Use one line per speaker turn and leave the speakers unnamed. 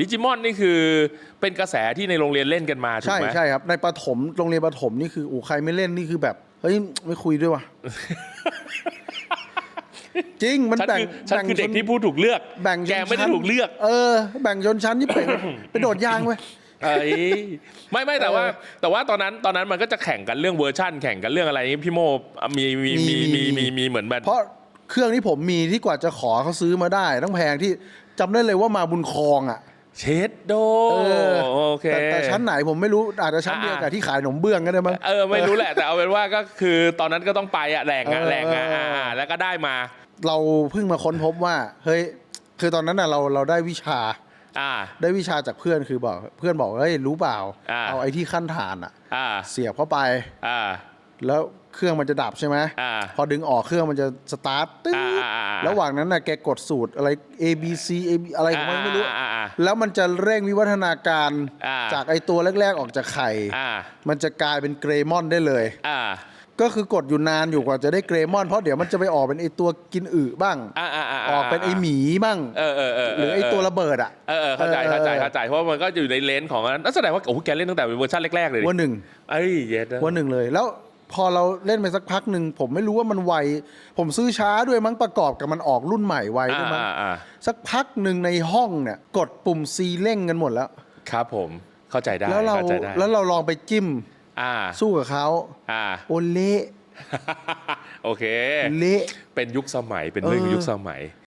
ดิจิมอนนี่คือเป็นกระแสที่ในโรงเรียนเล่นกันมาถูก
ใช่
ไหม
ใช่ครับในประถมโรงเรียนประถมนี่คืออูใครไม่เล่นนี่คือแบบ เฮ้ย ไม่คุยด้วยว่ะ จริงมัน
ฉัน
แบ่ง
คือฉันคือ
แบ่ง
เด็ก
ชน
ที่ผู้ถูกเลือก
แบ่งชน
แกไม่ได้
ชั้น
ถูกเลือก
เออ แบ่งชนชั้นนี่เป็น ไปโดดยางเว้ย
เอ้ยไม่ไม่แต่ว่า
เออ
แต่ว่าตอนนั้นตอนนั้นมันก็จะแข่งกันเรื่องเวอร์ชั่น แข่งกันเรื่องอะไรนี่พี่โมมีมีมี
มี
มีมีมีเหมือนแบบ
เพราะเครื่องที่ผมมีที่กว่าจะขอเขาซื้อมาได้ต้องแพงที่จำได้เลยว่ามาบุญคลองอะ
เชดโด
เออ
โอเค
แต่แต่ชั้นไหนผมไม่รู้อาจจะชั้นเดียวกับที่ขายขนมเบื้องก็ได้มั้ง
เออไม่รู้แหละ แต่เอาเป็นว่าก็คือตอนนั้นก็ต้องไปอะแหล่งอะ
เออ
แหล่งอะ
เอออ่า
อ่าแล้วก็ได้มา
เราเพิ่งมาค้นพบว่าเฮ้ยคือตอนนั้นน่ะเราเราได้วิชา
อ่า
ได้วิชาจากเพื่อนคือบอกเพื่อนบอกเฮ้ยรู้เปล่า
อ่า
เอาไอ้ที่ขั้นฐานอะ
อ่า
เสียบเข้าไป
อ่า
แล้วเครื่องมันจะดับใช่ไหม
อ่า
พอดึงออกเครื่องมันจะสตาร์ทตึ๊ด
อ่าอ่าอ่า
ระหว่างนั้นน่ะแกกดสูตรอะไร A B C A B อะไรของมันไม่รู้
อ่าอ่าอ่า
แล้วมันจะเร่งวิวัฒนาการ
อ่า
จากไอ้ตัวแรก ๆ ออกจากไข่
อ่า
มันจะกลายเป็นเกรมอนได้เลย
อ่า
ก็คือกดอยู่นานอยู่กว่าจะได้เกรมอน เพราะเดี๋ยวมันจะไปออกเป็นไอ้ตัวกินอึบ้าง
อ่าอ่าา
ออกเป็นไอ้หมีบ้าง
เออเออเออ
หรือไอ้ตัวระเบิดอะ
เออเออเข้าใจเข้าใจ
เออ
เข้าใจเพราะมันก็อยู่ในเลนส์ของนั้นนั่นแสดงว่าโอ้โหแกเล่นตั้งแต่เวอร์ชันแรกๆเลยดิ
วันหนึ่ง
เอ้ยเย็ดนะ
วันหนึ่งเลยแล้ว พอเราเล่นไปสักพักหนึ่งผมไม่รู้ว่ามันไว ผมซื้อช้าด้วยมั้งประกอบกับมันออกรุ่นใหม่ไวด้วยมั้ง
อ่าอ่า
สักพักหนึ่งในห้องเนี่ย กดปุ่มซีเร่งกันหมดแล้ว
ครับผมเข้าใจได้
แล้วเรา
เข้าใจได้
แล้วเราลองไปจิ้ม
อ่า
สู้กับเขา
อ่า
โอเละ
โอเค
เละ
เป็นยุคสมัยเป็นเรื่อง
เออ
ยุคสมัย